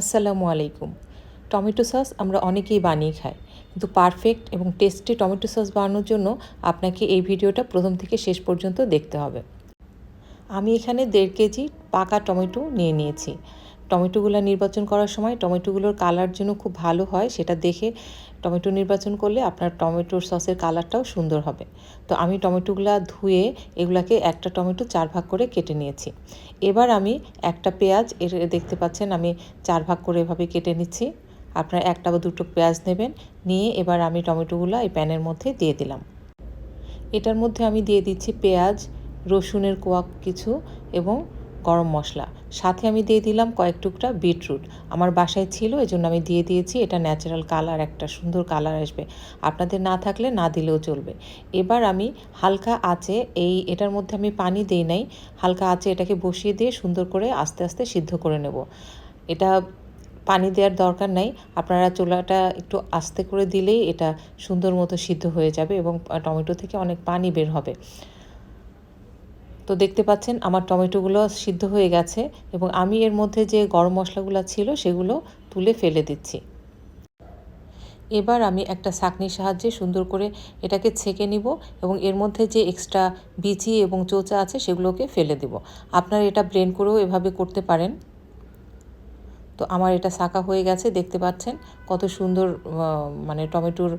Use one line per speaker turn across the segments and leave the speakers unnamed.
আসসালামু আলাইকুম। Tomato sauce আমরা অনেকেই বানিয়ে খাই, কিন্তু পারফেক্ট এবং টেস্টি টমেটো সস বানানোর জন্য আপনাকে এই ভিডিওটা প্রথম থেকে শেষ পর্যন্ত দেখতে হবে। আমি এখানে দেড় কেজি পাকা টমেটো নিয়ে নিয়েছি। টমেটোগুলো নির্বাচন করার সময় টমেটোগুলোর কালার যেন খুব ভালো হয় সেটা দেখে টমেটো নির্বাচন করলে আপনার টমেটোর সসের কালারটাও সুন্দর হবে। তো আমি টমেটোগুলো ধুয়ে এগুলাকে একটা টমেটো চার ভাগ করে কেটে নিয়েছি। এবার আমি একটা পেঁয়াজ, এর দেখতে পাচ্ছেন আমি চার ভাগ করে এভাবে কেটে নিচ্ছি। আপনারা একটা বা দুটো পেঁয়াজ নেবেন, নিয়ে এবার আমি টমেটোগুলো এই প্যানের মধ্যে দিয়ে দিলাম। এটার মধ্যে আমি দিয়ে দিচ্ছি পেঁয়াজ, রসুনের কোয়া কিছু এবং গরম মশলা। সাথে আমি দিয়ে দিলাম কয়েক টুকরা বিটরুট। আমার বাসায় ছিল এই জন্য আমি দিয়ে দিয়েছি। এটা ন্যাচারাল কালার একটা সুন্দর কালার আসবে। আপনাদের না থাকলে না দিলেও চলবে। এবার আমি হালকা আঁচে এই, এটার মধ্যে আমি পানি দিই নাই। হালকা আঁচে এটাকে বসিয়ে দিয়ে সুন্দর করে আস্তে আস্তে সিদ্ধ করে নেব। এটা পানি দেওয়ার দরকার নাই। আপনারা চুলাটা একটু আস্তে করে দিলেই এটা সুন্দর মতো সিদ্ধ হয়ে যাবে এবং টমেটো থেকে অনেক পানি বের হবে। তো দেখতে পাচ্ছেন আমার টমেটোগুলো সিদ্ধ হয়ে গেছে এবং আমি এর মধ্যে যে গরম মশলাগুলো ছিল সেগুলো তুলে ফেলে দিচ্ছি। এবার আমি একটা ছাকনির সাহায্যে সুন্দর করে এটাকে ছেঁকে নিব এবং এর মধ্যে যে এক্সট্রা বিচি এবং চোচা আছে সেগুলোকে ফেলে দেব। আপনারা এটা ব্লেন্ড করেও এভাবে করতে পারেন। তো আমার এটা শাঁকা হয়ে গেছে, দেখতে পাচ্ছেন কত সুন্দর মানে টমেটোর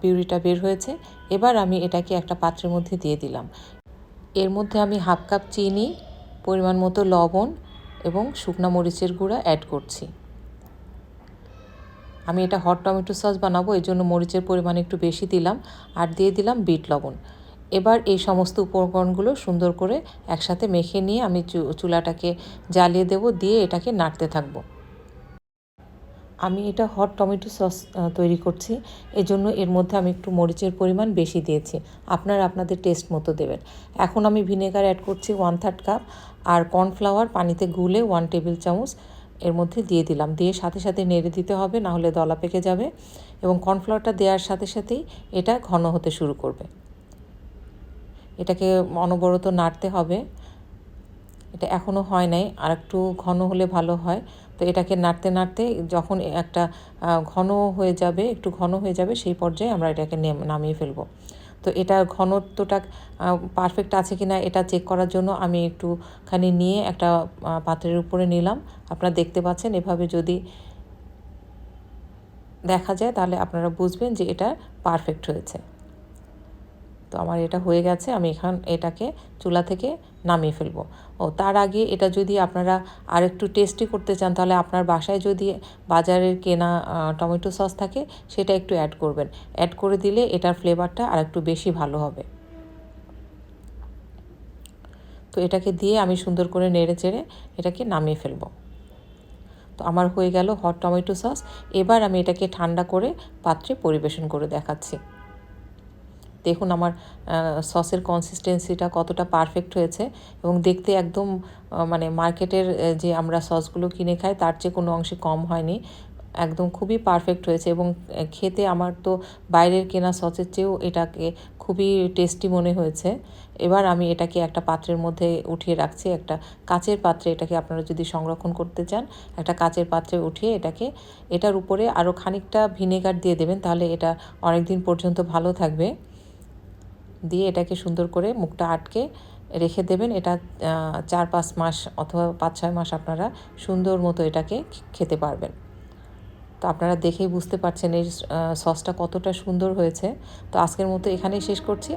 পিউরিটা বের হয়েছে। এবার আমি এটাকে একটা পাত্রের মধ্যে দিয়ে দিলাম। এর মধ্যে আমি হাফ কাপ চিনি, পরিমাণ মতো লবণ এবং শুকনো মরিচের গুঁড়া অ্যাড করছি। আমি এটা হট টমেটো সস বানাবো এই জন্য মরিচের পরিমাণ একটু বেশি দিলাম আর দিয়ে দিলাম বিট লবণ। এবার এই সমস্ত উপকরণগুলো সুন্দর করে একসাথে মেখে নিয়ে আমি চুলাটাকে জ্বালিয়ে দেব, দিয়ে এটাকে নাড়তে থাকব। আমি এটা হট টমেটো সস তৈরি করছি। এজন্য এর মধ্যে আমি একটু মরিচের পরিমাণ বেশি দিয়েছি। আপনারা আপনাদের টেস্ট মতো দেবেন। এখন আমি ভিনেগার অ্যাড করছি ওয়ান থার্ড কাপ আর কর্নফ্লাওয়ার পানিতে গুলে ওয়ান টেবিল চামচ এর মধ্যে দিয়ে দিলাম। দিয়ে সাথে সাথে নেড়ে দিতে হবে, না হলে দলা পেকে যাবে এবং কর্নফ্লাওয়ারটা দেওয়ার সাথে সাথেই এটা ঘন হতে শুরু করবে। এটাকে অনবরত নাড়তে হবে। এটা এখনও হয় নাই আর একটু ঘন হলে ভালো হয়। তো এটাকে নাড়তে নাড়তে যখন একটা ঘন হয়ে যাবে, একটু ঘন হয়ে যাবে, সেই পর্যায়ে আমরা এটাকে নামিয়ে ফেলব। তো এটা ঘনত্বটা পারফেক্ট আছে কি না এটা চেক করার জন্য আমি একটুখানি নিয়ে একটা পাত্রের উপরে নিলাম। আপনারা দেখতে পাচ্ছেন এভাবে যদি দেখা যায় তাহলে আপনারা বুঝবেন যে এটা পারফেক্ট হয়েছে। তো আমার এটা হয়ে গেছে, আমি এখান এটাকে চুলা থেকে নামিয়ে ফেলব। ও তার আগে এটা যদি আপনারা আর একটু টেস্টি করতে চান, তাহলে আপনার বাসায় যদি বাজারের কেনা টমেটো সস থাকে, সেটা একটু অ্যাড করবেন। অ্যাড করে দিলে এটার ফ্লেভারটা আর একটু বেশি ভালো হবে। তো এটাকে দিয়ে আমি সুন্দর করে নেড়ে চেড়ে এটাকে নামিয়ে ফেলব। তো আমার হয়ে গেল হট টমেটো সস এবার আমি এটাকে ঠান্ডা করে পাত্রে পরিবেশন করে দেখাচ্ছি। দেখুন আমার সসের কনসিস্টেন্সিটা কতটা পারফেক্ট হয়েছে এবং দেখতে একদম মানে মার্কেটের যে আমরা সসগুলো কিনে খাই তার চেয়ে কোনো অংশে কম হয়নি। একদম খুবই পারফেক্ট হয়েছে এবং খেতে আমার তো বাইরের কেনা সসের চেয়েও এটাকে খুবই টেস্টি মনে হয়েছে। এবার আমি এটাকে একটা পাত্রের মধ্যে উঠিয়ে রাখছি, একটা কাচের পাত্রে এটাকে আপনারা যদি সংরক্ষণ করতে চান, একটা কাচের পাত্রে উঠিয়ে এটাকে, এটার উপরে আরও খানিকটা ভিনেগার দিয়ে দেবেন, তাহলে এটা অনেক দিন পর্যন্ত ভালো থাকবে। দিয়ে এটাকে সুন্দর করে মুখটা আটকে রেখে দেবেন। এটা চার পাঁচ মাস অথবা পাঁচ ছয় মাস আপনারা সুন্দর মতো এটাকে খেতে পারবেন। তো আপনারা দেখেই বুঝতে পারছেন এই সসটা কতটা সুন্দর হয়েছে। তো আজকের মতো এখানেই শেষ করছি।